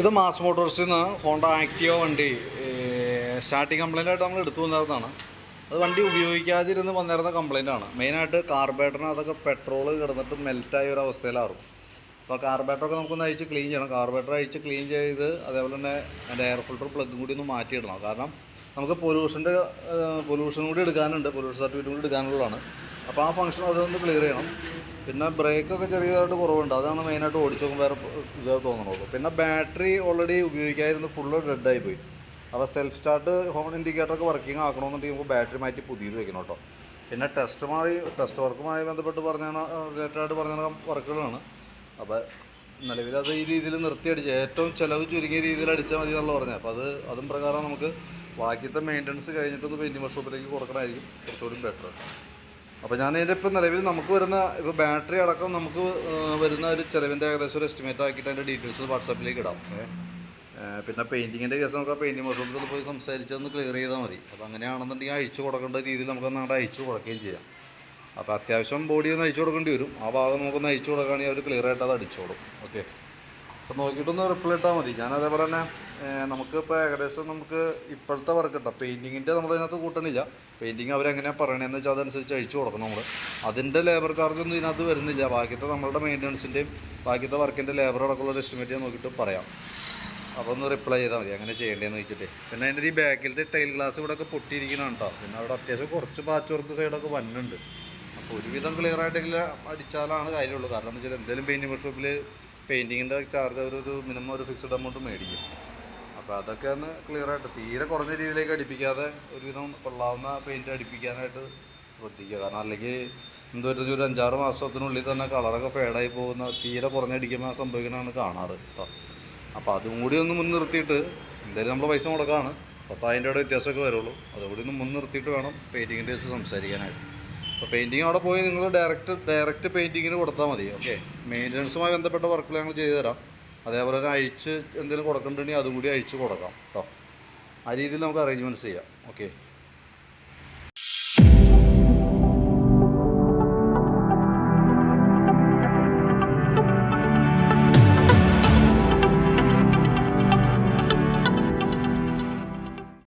ഇത് മാസ് മോട്ടോഴ്സിൽ നിന്ന് ഹോണ്ട ആക്ടിവ വണ്ടി സ്റ്റാർട്ടിങ് കംപ്ലൈന്റ് ആയിട്ട് നമ്മൾ എടുത്തു വന്നിരുന്നതാണ് അത് വണ്ടി ഉപയോഗിക്കാതിരുന്ന് വന്നിരുന്ന കംപ്ലൈന്റ് ആണ്. മെയിനായിട്ട് കാർബേറ്ററിന് അതൊക്കെ പെട്രോൾ കിടന്നിട്ട് മെൽറ്റായ ഒരു അവസ്ഥയിലാറും അപ്പോൾ കാർബേറ്ററൊക്കെ നമുക്കൊന്ന് അഴിച്ച് ക്ലീൻ ചെയ്യണം. കാർബേറ്റർ അഴിച്ച് ക്ലീൻ ചെയ്ത് അതേപോലെ തന്നെ അതിന്റെ എയർ ഫിൽട്ടർ പ്ലഗും കൂടി ഒന്ന് മാറ്റിയിടണം കാരണം നമുക്ക് പൊല്യൂഷന്റെ പൊല്യൂഷൻ കൂടി എടുക്കാനുണ്ട്. പൊല്യൂഷൻ സർട്ടിഫിക്കറ്റ് കൂടി എടുക്കാനുള്ളതാണ്. അപ്പോൾ ആ ഫംഗ്ഷൻ അതൊന്ന് ക്ലിയർ ചെയ്യണം. പിന്നെ ബ്രേക്കൊക്കെ ചെറിയതായിട്ട് കുറവുണ്ട്. അതാണ് മെയിനായിട്ട് ഓടിച്ചു നോക്കും വേറെ ഇത് തോന്നണുള്ളൂ പിന്നെ ബാറ്ററി ഓൾറെഡി ഉപയോഗിക്കാതിരുന്ന് ഫുള്ള് ഡെഡായി പോയി. അപ്പോൾ സെൽഫ് സ്റ്റാർട്ട് ഹോൺ ഇൻഡിക്കേറ്ററൊക്കെ വർക്കിംഗ് ആക്കണമെന്നുണ്ടെങ്കിൽ നമുക്ക് ബാറ്ററി മാറ്റി പുതിയത് വെക്കണം കേട്ടോ. പിന്നെ ടെസ്റ്റുമായി ടെസ്റ്റ് വർക്കുമായി ബന്ധപ്പെട്ട് പറഞ്ഞ റിലേറ്റഡായിട്ട് പറഞ്ഞ വർക്കുകളാണ് അപ്പോൾ നിലവിൽ അത് ഈ രീതിയിൽ നിർത്തി അടിച്ച് ഏറ്റവും ചിലവ് ചുരുങ്ങിയ രീതിയിൽ അടിച്ചാൽ മതി എന്നുള്ള പറഞ്ഞത്. അപ്പോൾ അത് അതും പ്രകാരം നമുക്ക് ബാക്കിയത്തെ മെയിന്റനൻസ് കഴിഞ്ഞിട്ടൊന്ന് പെയിന്റിംഗ് വർക്ക്ഷോപ്പിലേക്ക് കൊടുക്കണമായിരിക്കും കുറച്ചുകൂടി ബെറ്റർ അപ്പോൾ ഞാൻ അതിന്റെ ഇപ്പം നിലവിൽ നമുക്ക് വരുന്ന ഇപ്പോൾ ബാറ്ററി അടക്കം നമുക്ക് വരുന്ന ഒരു ചിലവിന്റെ ഏകദേശം ഒരു എസ്റ്റിമേറ്റ് ആക്കിയിട്ട് അതിന്റെ ഡീറ്റെയിൽസ് വാട്സാപ്പിലേക്ക് ഇടാം. പിന്നെ പെയിന്റിങ്ങിന്റെ കേസ് നമുക്ക് ആ പെയിന്റിംഗ് വർക്ക്ഷോപ്പിൽ പോയി സംസാരിച്ചതെന്ന് ക്ലിയർ ചെയ്താൽ മതി. അപ്പോൾ അങ്ങനെയാണെന്നുണ്ടെങ്കിൽ അഴിച്ചു കൊടുക്കേണ്ട രീതിയിൽ നമുക്ക് അങ്ങോട്ട് അഴിച്ചു കൊടുക്കുകയും ചെയ്യാം. അപ്പോൾ അത്യാവശ്യം ബോഡി ഒന്ന് അഴിച്ചു കൊടുക്കേണ്ടി വരും. ആ ഭാഗം നമുക്കൊന്ന് അഴിച്ചു കൊടുക്കുകയാണെങ്കിൽ അവർ ക്ലിയർ ആയിട്ട് അത് അടിച്ചോളും. ഓക്കെ അപ്പോൾ നോക്കിയിട്ടൊന്ന് റിപ്ലൈ ഇട്ടാൽ മതി. ഞാൻ അതേപോലെ തന്നെ നമുക്കിപ്പോൾ ഏകദേശം നമുക്ക് ഇപ്പോഴത്തെ വർക്ക് കിട്ടാം പെയിന്റിങ്ങിന്റെ നമ്മളതിനകത്ത് കൂട്ടണില്ല. പെയിന്റിങ് അവരെങ്ങനെയാണ് പറയണതെന്ന് വെച്ചാൽ അതനുസരിച്ച് അഴിച്ചു കൊടുക്കണം നമ്മൾ അതിന്റെ ലേബർ ചാർജ് ഒന്നും ഇതിനകത്ത് വരുന്നില്ല. ബാക്കിയത്തെ നമ്മളുടെ മെയിന്റനൻസിന്റെയും ബാക്കിയത്തെ വർക്കിന്റെ ലേബർ അടക്കമുള്ള എസ്റ്റിമേറ്റ് ഞാൻ നോക്കിയിട്ട് പറയാം. അപ്പോൾ ഒന്ന് റിപ്ലൈ ചെയ്താൽ മതി. അങ്ങനെ ചെയ്യേണ്ടതെന്ന് വെച്ചിട്ട്. പിന്നെ അതിന്റെ ഈ ബാക്കിലത്തെ ടൈൽ ഗ്ലാസ് ഇവിടെ ഒക്കെ പൊട്ടിയിരിക്കണം കേട്ടോ പിന്നെ അവിടെ അത്യാവശ്യം കുറച്ച് പാച്ച് വർക്ക് സൈഡൊക്കെ വന്നുണ്ട് അപ്പോൾ ഒരുവിധം ക്ലിയർ ആയിട്ടെങ്കിലും അടിച്ചാലാണ് കാര്യമുള്ളൂ. കാരണം എന്താ വെച്ചാൽ എന്തെങ്കിലും പെയിന്റിംഗ് വർക്ക്ഷോപ്പിൽ പെയിന്റിങ്ങിന്റെ ചാർജ് അവരൊരു മിനിമം ഒരു ഫിക്സഡ് എമൗണ്ട് മേടിക്കും. അപ്പോൾ അതൊക്കെ ഒന്ന് ക്ലിയർ ആയിട്ട് തീരെ കുറഞ്ഞ രീതിയിലേക്ക് അടിപ്പിക്കാതെ ഒരുവിധം കൊള്ളാവുന്ന പെയിന്റ് അടിപ്പിക്കാനായിട്ട് ശ്രദ്ധിക്കുക. കാരണം അല്ലെങ്കിൽ എന്തോ ഒരു ഒരു അഞ്ചാറ് മാസത്തിനുള്ളിൽ തന്നെ കളറൊക്കെ ഫേഡായി പോകുന്ന തീരെ കുറഞ്ഞടിക്കുമ്പോൾ സംഭവിക്കുന്നതാണ് കാണാറ് കേട്ടോ. അപ്പോൾ അതും കൂടി ഒന്ന് മുൻനിർത്തിയിട്ട് എന്തായാലും നമ്മൾ പൈസ മുടക്കാണ്. പത്തായിരം രൂപയുടെ വ്യത്യാസമൊക്കെ വരുള്ളൂ. അതുകൂടി ഒന്ന് മുൻനിർത്തിയിട്ട് വേണം പെയിന്റിങ്ങിന്റെ കേസ് സംസാരിക്കാനായിട്ട്. അപ്പോൾ പെയിന്റിങ് അവിടെ പോയി നിങ്ങൾ ഡയറക്റ്റ് ഡയറക്റ്റ് പെയിന്റിങ്ങിന് കൊടുത്താൽ മതി ഓക്കെ മെയിന്റനൻസുമായി ബന്ധപ്പെട്ട വർക്കുകൾ ഞങ്ങൾ ചെയ്തു തരാം. അതേപോലെ തന്നെ അഴിച്ച് എന്തെങ്കിലും കൊടുക്കേണ്ടി അതും കൂടി അഴിച്ച് കൊടുക്കാം കേട്ടോ ആ രീതിയിൽ നമുക്ക് അറേഞ്ച്മെന്റ്സ് ചെയ്യാം ഓക്കെ